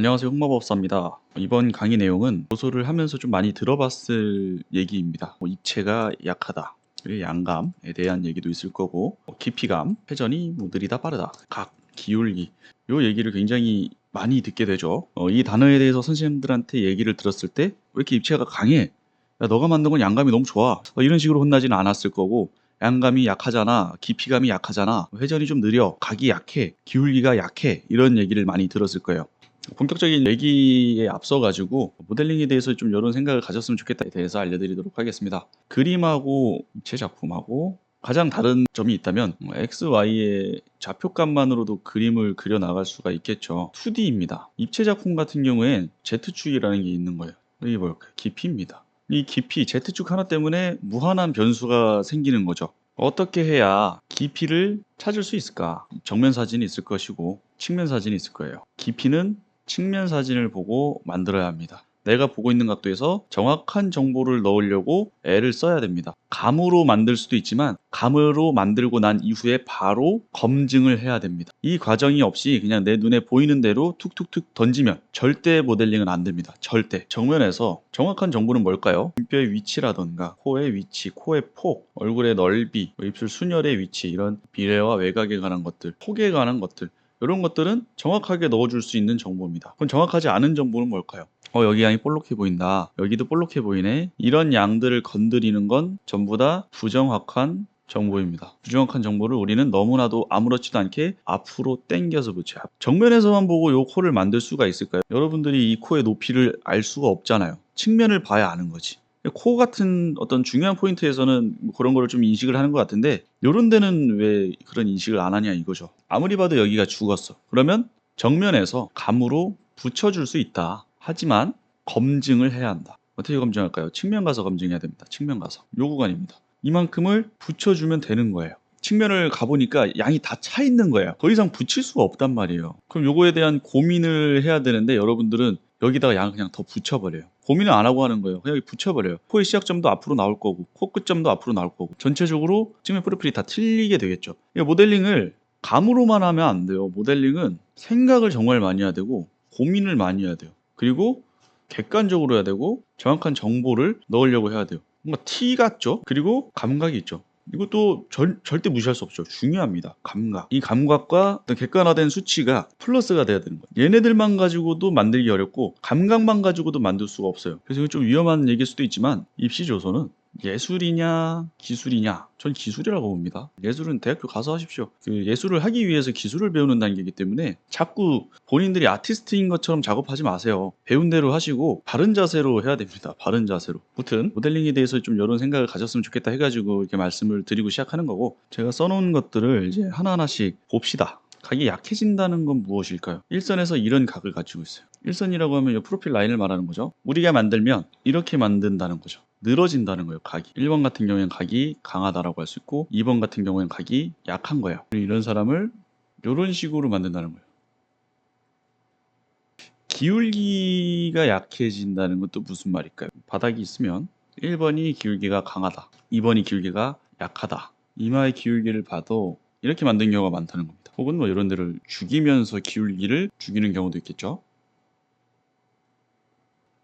안녕하세요 흑마법사입니다. 이번 강의 내용은 요소를 하면서 좀 많이 들어봤을 얘기입니다. 뭐 입체가 약하다, 양감에 대한 얘기도 있을 거고 뭐 깊이감, 회전이 뭐 느리다 빠르다, 각, 기울기 요 얘기를 굉장히 많이 듣게 되죠. 어, 이 단어에 대해서 선생님들한테 얘기를 들었을 때 왜 이렇게 입체가 강해? 야, 너가 만든 건 양감이 너무 좋아. 어, 이런 식으로 혼나지는 않았을 거고 양감이 약하잖아, 깊이감이 약하잖아, 회전이 좀 느려, 각이 약해, 기울기가 약해 이런 얘기를 많이 들었을 거예요. 본격적인 얘기에 앞서 가지고 모델링에 대해서 좀 이런 생각을 가졌으면 좋겠다에 대해서 알려드리도록 하겠습니다. 그림하고 입체 작품하고 가장 다른 점이 있다면 뭐 x, y의 좌표값만으로도 그림을 그려 나갈 수가 있겠죠. 2D입니다. 입체 작품 같은 경우엔 Z축이라는 게 있는 거예요. 이게 뭘까요? 깊이입니다. 이 깊이 Z축 하나 때문에 무한한 변수가 생기는 거죠. 어떻게 해야 깊이를 찾을 수 있을까? 정면 사진이 있을 것이고 측면 사진이 있을 거예요. 깊이는 측면 사진을 보고 만들어야 합니다. 내가 보고 있는 각도에서 정확한 정보를 넣으려고 애를 써야 됩니다. 감으로 만들 수도 있지만 감으로 만들고 난 이후에 바로 검증을 해야 됩니다. 이 과정이 없이 그냥 내 눈에 보이는 대로 툭툭툭 던지면 절대 모델링은 안 됩니다. 절대. 정면에서 정확한 정보는 뭘까요? 눈뼈의 위치라던가 코의 위치, 코의 폭, 얼굴의 넓이, 뭐 입술 순혈의 위치 이런 비례와 외곽에 관한 것들, 폭에 관한 것들 이런 것들은 정확하게 넣어줄 수 있는 정보입니다. 그럼 정확하지 않은 정보는 뭘까요? 어, 여기 양이 볼록해 보인다. 여기도 볼록해 보이네. 이런 양들을 건드리는 건 전부 다 부정확한 정보입니다. 부정확한 정보를 우리는 너무나도 아무렇지도 않게 앞으로 당겨서 붙여요. 정면에서만 보고 요 코를 만들 수가 있을까요? 여러분들이 이 코의 높이를 알 수가 없잖아요. 측면을 봐야 아는 거지. 코 같은 어떤 중요한 포인트에서는 뭐 그런 거를 좀 인식을 하는 것 같은데 요런 데는 왜 그런 인식을 안 하냐 이거죠. 아무리 봐도 여기가 죽었어. 그러면 정면에서 감으로 붙여줄 수 있다. 하지만 검증을 해야 한다. 어떻게 검증할까요? 측면 가서 검증해야 됩니다. 측면 가서. 요 구간입니다. 이만큼을 붙여주면 되는 거예요. 측면을 가보니까 양이 다 차 있는 거예요. 더 이상 붙일 수가 없단 말이에요. 그럼 요거에 대한 고민을 해야 되는데 여러분들은 여기다가 양을 그냥 더 붙여버려요. 고민을 안 하고 하는 거예요. 그냥 여기 붙여버려요. 코의 시작점도 앞으로 나올 거고, 코 끝점도 앞으로 나올 거고, 전체적으로 측면 프로필이 다 틀리게 되겠죠. 이 모델링을 감으로만 하면 안 돼요. 모델링은 생각을 정말 많이 해야 되고, 고민을 많이 해야 돼요. 그리고 객관적으로 해야 되고, 정확한 정보를 넣으려고 해야 돼요. 뭔가 티 같죠? 그리고 감각이 있죠. 이것도 절, 절대 무시할 수 없죠. 중요합니다. 감각. 이 감각과 어떤 객관화된 수치가 플러스가 돼야 되는 거예요. 얘네들만 가지고도 만들기 어렵고 감각만 가지고도 만들 수가 없어요. 그래서 이거 좀 위험한 얘기일 수도 있지만 입시 조선은 예술이냐 기술이냐? 전 기술이라고 봅니다. 예술은 대학교 가서 하십시오. 그 예술을 하기 위해서 기술을 배우는 단계이기 때문에 자꾸 본인들이 아티스트인 것처럼 작업하지 마세요. 배운 대로 하시고 바른 자세로 해야 됩니다. 바른 자세로. 무튼 모델링에 대해서 좀 이런 생각을 가졌으면 좋겠다 해가지고 이렇게 말씀을 드리고 시작하는 거고 제가 써놓은 것들을 이제 하나하나씩 봅시다 각이 약해진다는 건 무엇일까요? 일선에서 이런 각을 가지고 있어요. 일선이라고 하면 이 프로필 라인을 말하는 거죠. 우리가 만들면 이렇게 만든다는 거죠. 늘어진다는 거예요, 각이. 1번 같은 경우에는 각이 강하다라고 할 수 있고 2번 같은 경우에는 각이 약한 거예요. 이런 사람을 이런 식으로 만든다는 거예요. 기울기가 약해진다는 것도 무슨 말일까요? 바닥이 있으면 1번이 기울기가 강하다. 2번이 기울기가 약하다. 이마의 기울기를 봐도 이렇게 만든 경우가 많다는 겁니다. 혹은 뭐 이런 데를 죽이면서 기울기를 죽이는 경우도 있겠죠.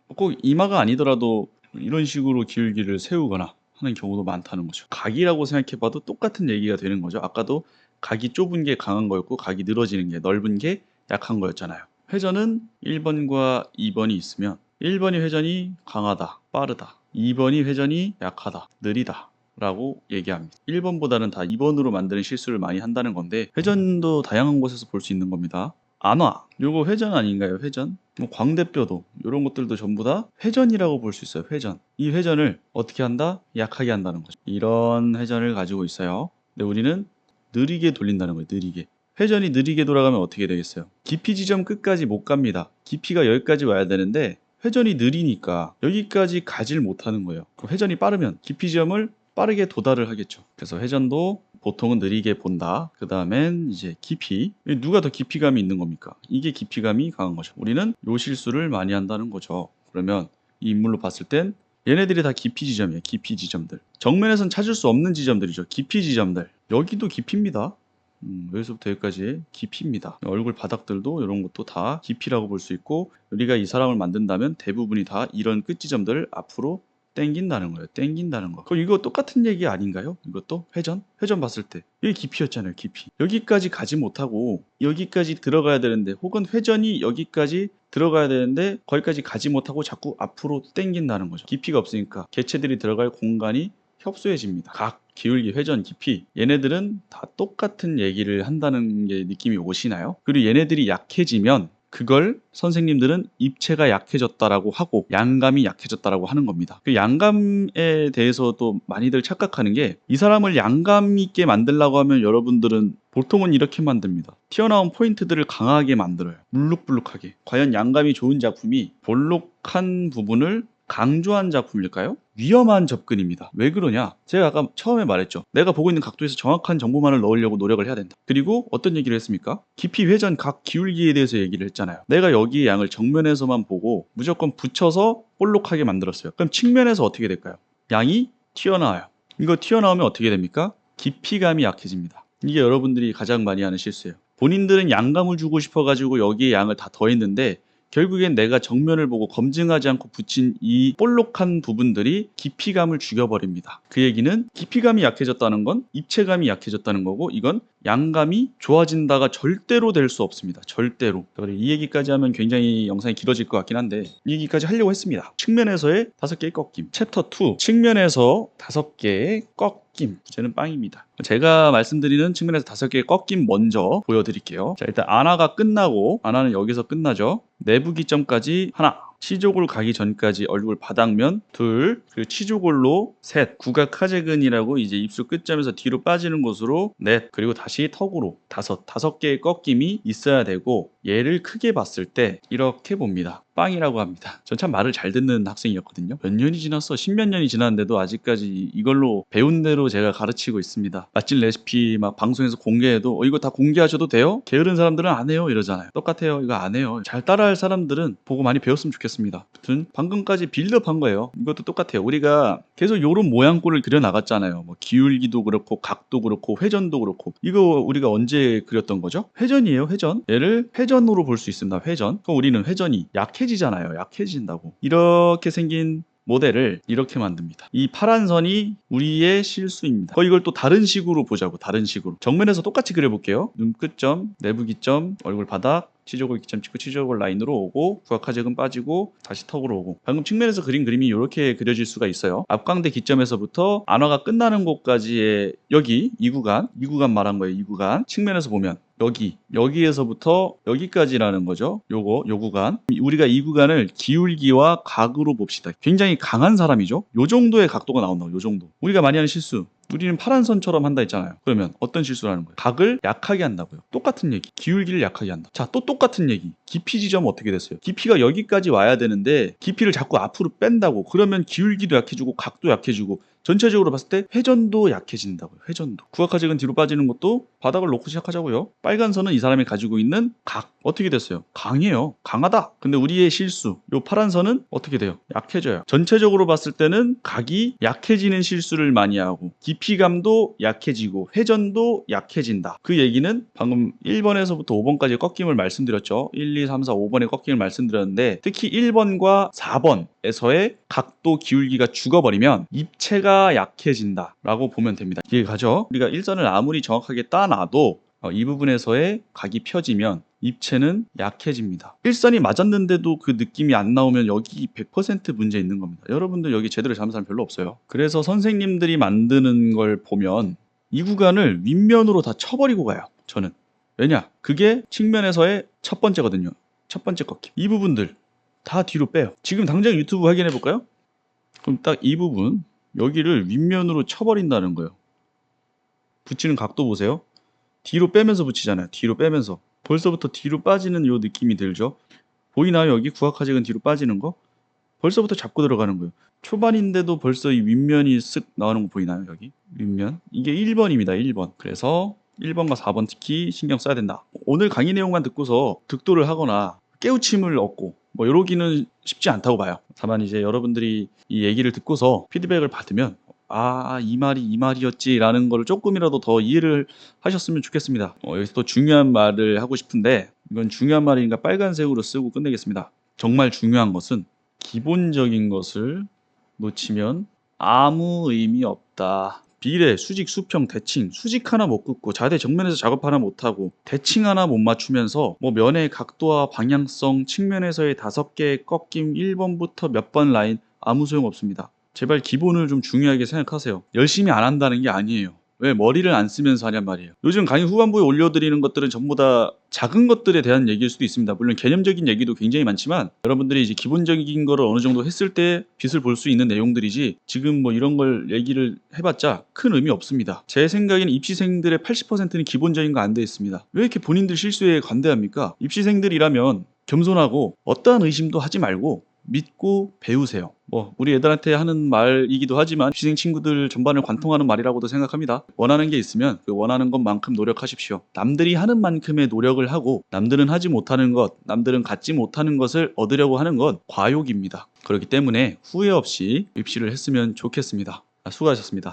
꼭 이마가 아니더라도 이런 식으로 기울기를 세우거나 하는 경우도 많다는 거죠. 각이라고 생각해봐도 똑같은 얘기가 되는 거죠. 아까도 각이 좁은 게 강한 거였고 각이 늘어지는 게 넓은 게 약한 거였잖아요. 회전은 1번과 2번이 있으면 1번이 회전이 강하다, 빠르다. 2번이 회전이 약하다, 느리다. 라고 얘기합니다. 1번보다는 다 2번으로 만드는 실수를 많이 한다는 건데 회전도 다양한 곳에서 볼 수 있는 겁니다. 안화 요거 회전 아닌가요? 회전? 뭐 광대뼈도 이런 것들도 전부 다 회전이라고 볼 수 있어요. 회전. 이 회전을 어떻게 한다? 약하게 한다는 거죠. 이런 회전을 가지고 있어요. 근데 우리는 느리게 돌린다는 거예요. 느리게. 회전이 느리게 돌아가면 어떻게 되겠어요? 깊이 지점 끝까지 못 갑니다. 깊이가 여기까지 와야 되는데 회전이 느리니까 여기까지 가질 못하는 거예요. 그 회전이 빠르면 깊이 지점을 빠르게 도달을 하겠죠. 그래서 회전도 보통은 느리게 본다. 그 다음엔 이제 깊이. 누가 더 깊이감이 있는 겁니까? 이게 깊이감이 강한 거죠. 우리는 요 실수를 많이 한다는 거죠. 그러면 이 인물로 봤을 땐 얘네들이 다 깊이 지점이에요. 깊이 지점들. 정면에선 찾을 수 없는 지점들이죠. 깊이 지점들. 여기도 깊이입니다. 음, 여기서부터 여기까지 깊이입니다. 얼굴 바닥들도 이런 것도 다 깊이라고 볼 수 있고 우리가 이 사람을 만든다면 대부분이 다 이런 끝 지점들을 앞으로 땡긴다는 거예요. 땡긴다는 거. 그럼 이거 똑같은 얘기 아닌가요? 이것도 회전? 회전 봤을 때 이게 깊이였잖아요. 깊이. 여기까지 가지 못하고 여기까지 들어가야 되는데 혹은 회전이 여기까지 들어가야 되는데 거기까지 가지 못하고 자꾸 앞으로 땡긴다는 거죠. 깊이가 없으니까 개체들이 들어갈 공간이 협소해집니다. 각, 기울기, 회전, 깊이 얘네들은 다 똑같은 얘기를 한다는 게 느낌이 오시나요? 그리고 얘네들이 약해지면 그걸 선생님들은 입체가 약해졌다라고 하고 양감이 약해졌다라고 하는 겁니다. 그 양감에 대해서도 많이들 착각하는 게 이 사람을 양감 있게 만들려고 하면 여러분들은 보통은 이렇게 만듭니다. 튀어나온 포인트들을 강하게 만들어요. 물룩불룩하게. 과연 양감이 좋은 작품이 볼록한 부분을 강조한 작품일까요? 위험한 접근입니다. 왜 그러냐? 제가 아까 처음에 말했죠. 내가 보고 있는 각도에서 정확한 정보만을 넣으려고 노력을 해야 된다. 그리고 어떤 얘기를 했습니까? 깊이 회전 각 기울기에 대해서 얘기를 했잖아요. 내가 여기의 양을 정면에서만 보고 무조건 붙여서 볼록하게 만들었어요. 그럼 측면에서 어떻게 될까요? 양이 튀어나와요. 이거 튀어나오면 어떻게 됩니까? 깊이감이 약해집니다. 이게 여러분들이 가장 많이 하는 실수예요. 본인들은 양감을 주고 싶어가지고 여기에 양을 다 더했는데 결국엔 내가 정면을 보고 검증하지 않고 붙인 이 볼록한 부분들이 깊이감을 죽여버립니다. 그 얘기는 깊이감이 약해졌다는 건 입체감이 약해졌다는 거고 이건 양감이 좋아진다가 절대로 될 수 없습니다. 절대로. 이 얘기까지 하면 굉장히 영상이 길어질 것 같긴 한데 이 얘기까지 하려고 했습니다. 측면에서의 다섯 개의 꺾임. 챕터 2 측면에서 다섯 개의 꺾임. 주제는 빵입니다. 제가 말씀드리는 측면에서 다섯 개의 꺾임 먼저 보여드릴게요. 자 일단 안화가 끝나고 안화는 여기서 끝나죠. 내부 기점까지 하나. 치조골 가기 전까지 얼굴 바닥면 둘, 그리고 치조골로 셋, 구각 하재근이라고 이제 입술 끝점에서 뒤로 빠지는 곳으로 넷, 그리고 다시 턱으로 다섯, 다섯 개의 꺾임이 있어야 되고 얘를 크게 봤을 때 이렇게 봅니다. 빵이라고 합니다. 전 참 말을 잘 듣는 학생이었거든요. 몇 년이 지났어? 십몇 년이 지났는데도 아직까지 이걸로 배운 대로 제가 가르치고 있습니다. 맛집 레시피 막 방송에서 공개해도 어, 이거 다 공개하셔도 돼요? 게으른 사람들은 안 해요 이러잖아요. 똑같아요. 이거 안 해요. 잘 따라할 사람들은 보고 많이 배웠으면 좋겠습니다. 아무튼 방금까지 빌드업한 거예요. 이것도 똑같아요. 우리가 계속 요런 모양꼴을 그려 나갔잖아요. 뭐 기울기도 그렇고 각도 그렇고 회전도 그렇고 이거 우리가 언제 그렸던 거죠? 회전이에요. 회전. 얘를 회전으로 볼 수 있습니다. 회전. 그럼 우리는 회전이 약해 지잖아요. 약해진다고. 이렇게 생긴 모델을 이렇게 만듭니다. 이 파란 선이 우리의 실수입니다. 어, 이걸 또 다른 식으로 보자고, 다른 식으로. 정면에서 똑같이 그려볼게요. 눈끝점, 내부 기점, 얼굴 바닥, 치조골 기점 찍고 치조골 라인으로 오고 부각하잭은 빠지고 다시 턱으로 오고. 방금 측면에서 그린 그림이 이렇게 그려질 수가 있어요. 앞광대 기점에서부터 안화가 끝나는 곳까지의 여기 이 구간 이 구간 말한 거예요 이 구간. 측면에서 보면 여기 여기에서부터 여기까지라는 거죠. 요거 요 구간. 우리가 이 구간을 기울기와 각으로 봅시다. 굉장히 강한 사람이죠. 요 정도의 각도가 나온다고 요 정도. 우리가 많이 하는 실수 우리는 파란 선처럼 한다 했잖아요. 그러면 어떤 실수를 하는 거예요? 각을 약하게 한다고요. 똑같은 얘기. 기울기를 약하게 한다. 자, 또 똑같은 얘기. 깊이 지점 어떻게 됐어요? 깊이가 여기까지 와야 되는데 깊이를 자꾸 앞으로 뺀다고. 그러면 기울기도 약해지고 각도 약해지고 전체적으로 봤을 때 회전도 약해진다고요. 회전도. 구각화직은 뒤로 빠지는 것도 바닥을 놓고 시작하자고요. 빨간 선은 이 사람이 가지고 있는 각 어떻게 됐어요? 강해요. 강하다. 근데 우리의 실수. 요 파란 선은 어떻게 돼요? 약해져요. 전체적으로 봤을 때는 각이 약해지는 실수를 많이 하고 깊 이감도 약해지고 회전도 약해진다. 그 얘기는 방금 1번에서부터 5번까지 꺾임을 말씀드렸죠. 1, 2, 3, 4, 5번의 꺾임을 말씀드렸는데 특히 1번과 4번에서의 각도 기울기가 죽어버리면 입체가 약해진다 라고 보면 됩니다. 이해 가죠? 우리가 일선을 아무리 정확하게 따놔도 어, 이 부분에서의 각이 펴지면 입체는 약해집니다. 일선이 맞았는데도 그 느낌이 안 나오면 여기 100% 문제 있는 겁니다. 여러분들 여기 제대로 잡은 사람 별로 없어요. 그래서 선생님들이 만드는 걸 보면 이 구간을 윗면으로 다 쳐버리고 가요. 저는. 왜냐? 그게 측면에서의 첫 번째거든요. 첫 번째 꺾임. 이 부분들 다 뒤로 빼요. 지금 당장 유튜브 확인해 볼까요? 그럼 딱 이 부분 여기를 윗면으로 쳐버린다는 거예요. 붙이는 각도 보세요. 뒤로 빼면서 붙이잖아요. 뒤로 빼면서. 벌써부터 뒤로 빠지는 요 느낌이 들죠. 보이나요? 여기 구악화잭은 뒤로 빠지는 거? 벌써부터 잡고 들어가는 거예요. 초반인데도 벌써 이 윗면이 쓱 나오는 거 보이나요? 여기 윗면. 이게 1번입니다. 1번. 그래서 1번과 4번 특히 신경 써야 된다. 오늘 강의 내용만 듣고서 득도를 하거나 깨우침을 얻고 뭐 이러기는 쉽지 않다고 봐요. 다만 이제 여러분들이 이 얘기를 듣고서 피드백을 받으면 아, 이 말이 이 말이었지라는 걸 조금이라도 더 이해를 하셨으면 좋겠습니다. 어, 여기서 또 중요한 말을 하고 싶은데 이건 중요한 말이니까 빨간색으로 쓰고 끝내겠습니다. 정말 중요한 것은 기본적인 것을 놓치면 아무 의미 없다. 비례, 수직, 수평, 대칭, 수직 하나 못 긋고 자대 정면에서 작업 하나 못 하고 대칭 하나 못 맞추면서 뭐 면의 각도와 방향성, 측면에서의 다섯 개의 꺾임 1번부터 몇 번 라인 아무 소용 없습니다. 제발 기본을 좀 중요하게 생각하세요. 열심히 안 한다는 게 아니에요. 왜 머리를 안 쓰면서 하냔 말이에요. 요즘 강의 후반부에 올려드리는 것들은 전부 다 작은 것들에 대한 얘기일 수도 있습니다. 물론 개념적인 얘기도 굉장히 많지만 여러분들이 이제 기본적인 거를 어느 정도 했을 때 빛을 볼 수 있는 내용들이지 지금 뭐 이런 걸 얘기를 해봤자 큰 의미 없습니다. 제 생각에는 입시생들의 80%는 기본적인 거 안 돼 있습니다. 왜 이렇게 본인들 실수에 관대합니까? 입시생들이라면 겸손하고 어떠한 의심도 하지 말고 믿고 배우세요. 뭐 우리 애들한테 하는 말이기도 하지만 시생 친구들 전반을 관통하는 말이라고도 생각합니다. 원하는 게 있으면 그 원하는 것만큼 노력하십시오. 남들이 하는 만큼의 노력을 하고 남들은 하지 못하는 것, 남들은 갖지 못하는 것을 얻으려고 하는 건 과욕입니다. 그렇기 때문에 후회 없이 입시를 했으면 좋겠습니다. 아, 수고하셨습니다.